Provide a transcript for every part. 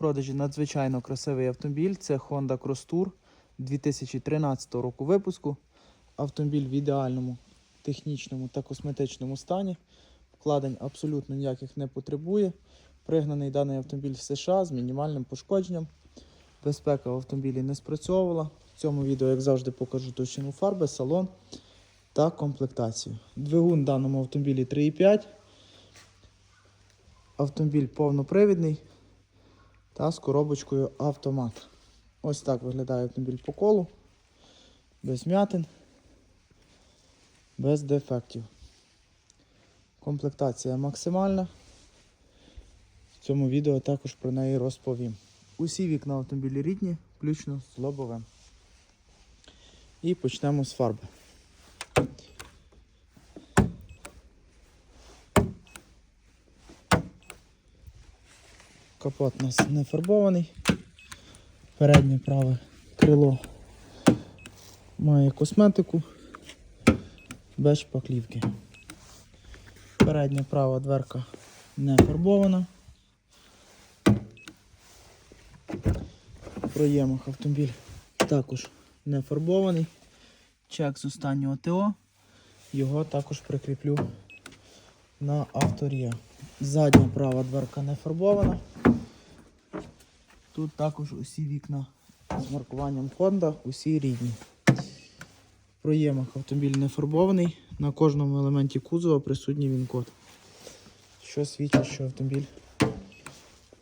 продажі надзвичайно красивий автомобіль. Це Honda Cross Tour 2013 року випуску. Автомобіль в ідеальному технічному та косметичному стані. Вкладень абсолютно ніяких не потребує. Пригнаний даний автомобіль в США з мінімальним пошкодженням. Безпека в автомобілі не спрацьовувала. В цьому відео, як завжди, покажу товщину фарби, салон та комплектацію. Двигун в даному автомобілі 3,5. Автомобіль повнопривідний та з коробочкою автомат. Ось так виглядає автомобіль по колу, без м'ятин, без дефектів. Комплектація максимальна. В цьому відео також про неї розповім. Усі вікна автомобілі рідні, включно з лобовим. І почнемо з фарби. Капот у нас не фарбований. Переднє праве крило має косметику без шпаклівки. Передня права дверка не фарбована. В проємах автомобіль також не фарбований. Чек з останнього ТО. Його також прикріплю на авторія. Задня права дверка не фарбована. Тут також усі вікна з маркуванням Honda, усі рідні. Проємах автомобіль не фарбований. На кожному елементі кузова присутній він-код. Що свідчить, що автомобіль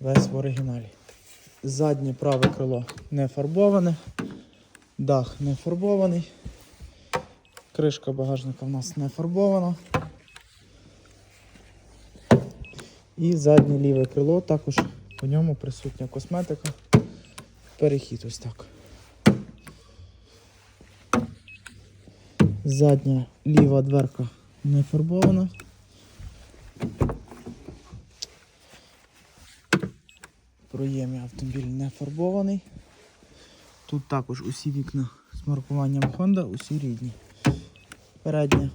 весь в оригіналі. Заднє праве крило не фарбоване, дах не фарбований. Кришка багажника в нас не фарбована. І заднє ліве крило також по ньому присутня косметика. Перехід ось так. Задня ліва дверка не фарбована. Проємі автомобіль не фарбований. Тут також усі вікна з маркуванням Honda, усі рідні. Передня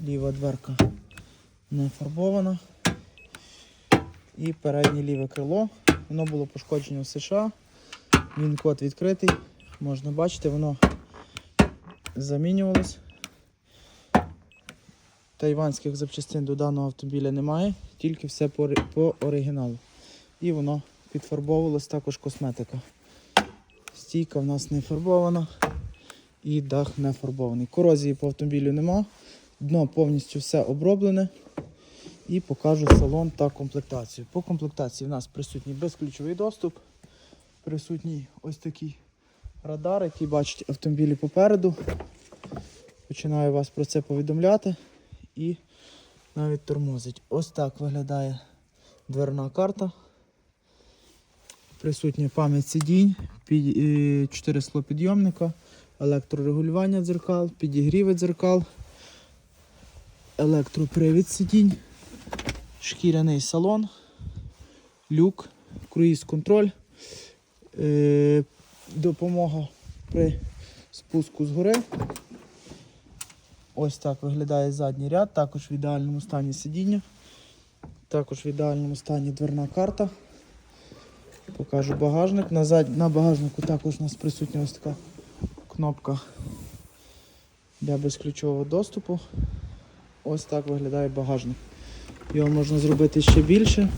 ліва дверка не фарбована. І переднє ліве крило. Воно було пошкоджено в США. Він код відкритий. Можна бачити, воно замінювалось. Тайванських запчастин до даного автомобіля немає, тільки все по, по оригіналу. І воно підфарбовувалось також косметика. Стійка в нас не фарбована і дах не фарбований. Корозії по автомобілю нема. Дно повністю все оброблене. І покажу салон та комплектацію. По комплектації в нас присутній безключовий доступ. Присутній ось такий радар, який бачить автомобілі попереду. Починаю вас про це повідомляти і навіть тормозить. Ось так виглядає дверна карта. Присутня пам'ять сидінь, 4 склопідйомника, електрорегулювання дзеркал, підігріви дзеркал, електропривід сидінь, шкіряний салон, люк, круїз-контроль, е, допомога при спуску з гори. Ось так виглядає задній ряд, також в ідеальному стані сидіння, також в ідеальному стані дверна карта. Покажу багажник. На, зад... на багажнику також у нас присутня ось така кнопка для безключового доступу. Ось так виглядає багажник. Його можна зробити ще більше.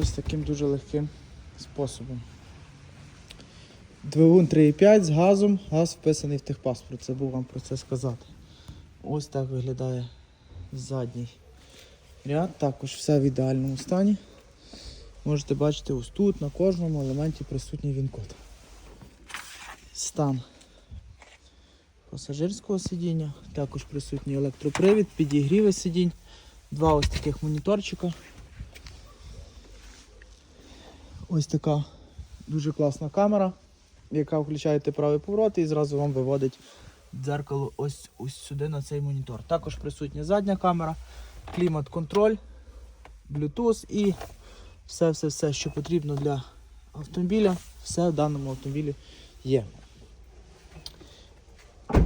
Ось таким дуже легким способом. Двигун 3,5 з газом, газ вписаний в техпаспорт, забув вам про це сказати. Ось так виглядає задній ряд, також все в ідеальному стані. Можете бачити ось тут на кожному елементі присутній він-код. Стан пасажирського сидіння, також присутній електропривід, підігріви сидінь, два ось таких моніторчика. Ось така дуже класна камера, яка включаєте правий поворот і зразу вам виводить дзеркало ось, ось сюди на цей монітор. Також присутня задня камера, клімат-контроль, Bluetooth і все-все-все, що потрібно для автомобіля, все в даному автомобілі є.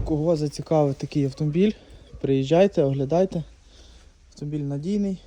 Кого зацікавив такий автомобіль, приїжджайте, оглядайте. Автомобіль надійний,